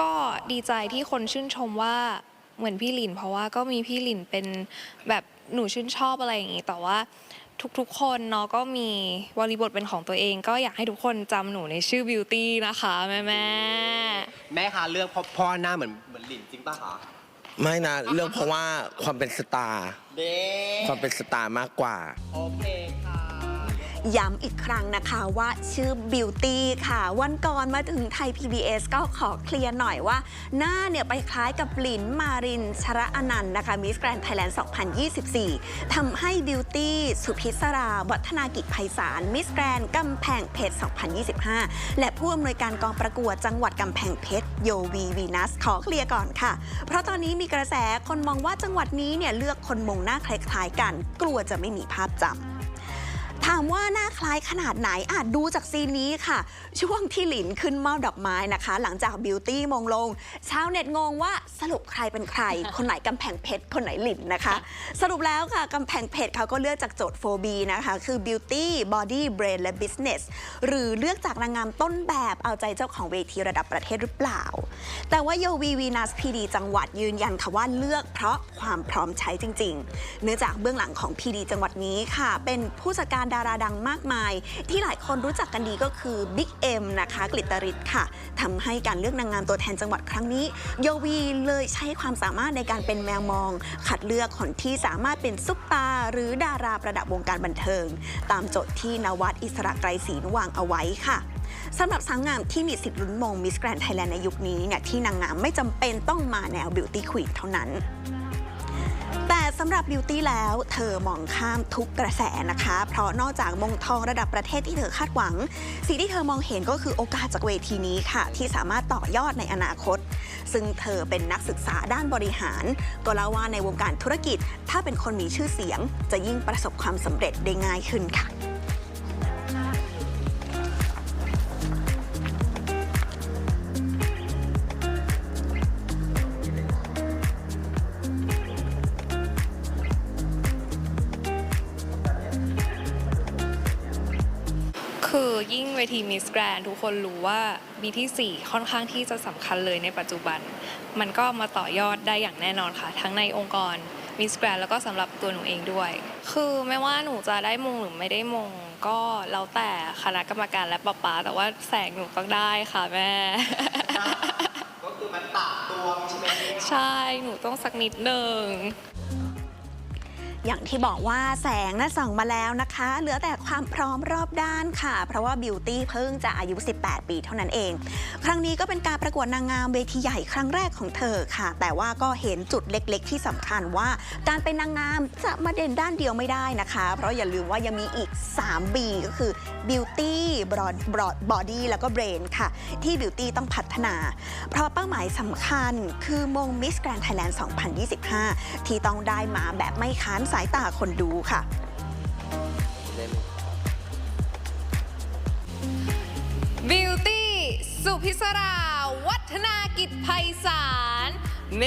ก็ดีใจที่คนชื่นชมว่าเหมือนพี่หลิน เพราะว่าก็มีพี่หลินเป็นแบบหนูชื่นชอบอะไรอย่างงี้แต่ว่าทุกๆ คนเนาะก็มีบริบทเป็นของตัวเอง ก็อยากให้ทุกคนจำหนูในชื่อบิวตี้นะคะแม่แม่แม่คะเรื่องพ่อพ่อหน้าเหมือนเหมือนหลินจริงป่ะคะไม่นะเรื่องเพราะว่าความเป็นสตาร์เด้ความเป็นสตาร์มากกว่า โอเคค่ะ ย้ำอีกครั้งนะคะว่าชื่อ Beauty ค่ะ วันก่อนมาถึงไทย PBS ก็ขอเคลียร์หน่อยว่า หน้าเนี่ยไปคล้ายกับหลินมารินชระอนันต์นะคะมิสแกรน n d ไทยแลนด์2024 ทำให้ Beauty สุพิศรา วัฒนากิจไพศาลมิสแกรนกำแพงเพชร 2025 และผู้อำนวยการกองประกวดจังหวัดกำแพงเพชรโยวีวีนัสขอเคลียร์ก่อนค่ะ เพราะตอนนี้มีกระแสคนมองว่าจังหวัดนี้เนี่ยเลือกคนมงหน้าคล้ายๆกัน กลัวจะไม่มีภาพจำ ถามว่าหน้าคล้ายขนาดไหนอาจดูจากซีนนี้ค่ะ ช่วงที่หลินขึ้นมอบดอกไม้นะคะ หลังจากบิวตี้มงลง ชาวเน็ตงงว่าสรุปใครเป็นใคร คนไหนกำแพงเพชร คนไหนหลินนะคะ สรุปแล้วค่ะกำแพงเพชรเขาก็เลือกจากโจทย์ 4B นะคะ คือ Beauty Body Brain และ Business หรือเลือกจากนางงามต้นแบบเอาใจเจ้าของเวทีระดับประเทศหรือเปล่า แต่ว่าโยวีวีนัสพีดีจังหวัดยืนยันค่ะว่าเลือกเพราะความพร้อมใช้จริง ๆ เนื่องจากเบื้องหลังของพีดีจังหวัดนี้ค่ะ เป็นผู้จัดการดาราดังมากมาย ที่หลายคนรู้จักกันดีก็คือบิ๊กเอ็มนะคะกฤตริศค่ะทำให้การเลือกนางงามตัวแทนจังหวัดครั้งนี้โยวีเลยใช้ความสามารถในการเป็นแมวมอง คัดเลือกคนที่สามารถเป็นซุปตา หรือดาราประดับวงการบันเทิง ตามโจทย์ที่นวัดอิสระไกรศรีวางเอาไว้ค่ะสำหรับสาวงามที่มีสิทธิ์ลุ้นมงมิสแกรนไทยแลนด์ในยุคนี้เนี่ยที่นางงามไม่จำเป็นต้องมาแนวบิวตี้ควีนเท่านั้นำหรับบิวตี้แล้ว เธอมองข้ามทุกกระแสนะคะ เพราะนอกจากมงทองระดับประเทศที่เธอคาดหวัง สิ่งที่เธอมองเห็นก็คือโอกาสจากเวทีนี้ค่ะ ที่สามารถต่อยอดในอนาคต ซึ่งเธอเป็นนักศึกษาด้านบริหาร ก็เล่าว่าในวงการธุรกิจ ถ้าเป็นคนมีชื่อเสียง จะยิ่งประสบความสำเร็จได้ง่ายขึ้นค่ะ คือยิ่งเวทีมิสแกรนทุกคนรู้ว่ามีที่ 4 ค่อนข้างที่จะสำคัญเลยในปัจจุบัน มันก็มาต่อยอดได้อย่างแน่นอนค่ะ ทั้งในองค์กรมิสแกรนแล้วก็สำหรับตัวหนูเองด้วย คือไม่ว่าหนูจะได้มงหรือไม่ได้มงก็แล้วแต่คณะกรรมการและป๊าป๊าแต่ว่าแสงหนูต้องได้ค่ะแม่ ก็คือมันตัดตวงใช่ไหมใช่หนูต้องสักนิดหนึ่ง อย่างที่บอกว่าแสงน่ะส่องมาแล้วนะคะ เหลือแต่ความพร้อมรอบด้านค่ะ เพราะว่าบิวตี้เพิ่งจะอายุ 18 ปีเท่านั้นเอง ครั้งนี้ก็เป็นการประกวดนางงามเวทีใหญ่ครั้งแรกของเธอค่ะ แต่ว่าก็เห็นจุดเล็กๆ ที่สำคัญว่า การเป็นนางงามจะมาเด่นด้านเดียวไม่ได้นะคะ เพราะอย่าลืมว่ายังมีอีก 3B ก็คือ Beauty Broad Broad Body แล้วก็ Brain ค่ะ ที่ Beauty ต้องพัฒนา เพราะเป้าหมายสำคัญคือมง Miss Grand Thailand 2025 ที่ต้องได้มาแบบไม่ค้านสายตาคนดูค่ะ บิวตี้ สุพิศรา วัฒนากิจไพศาลเม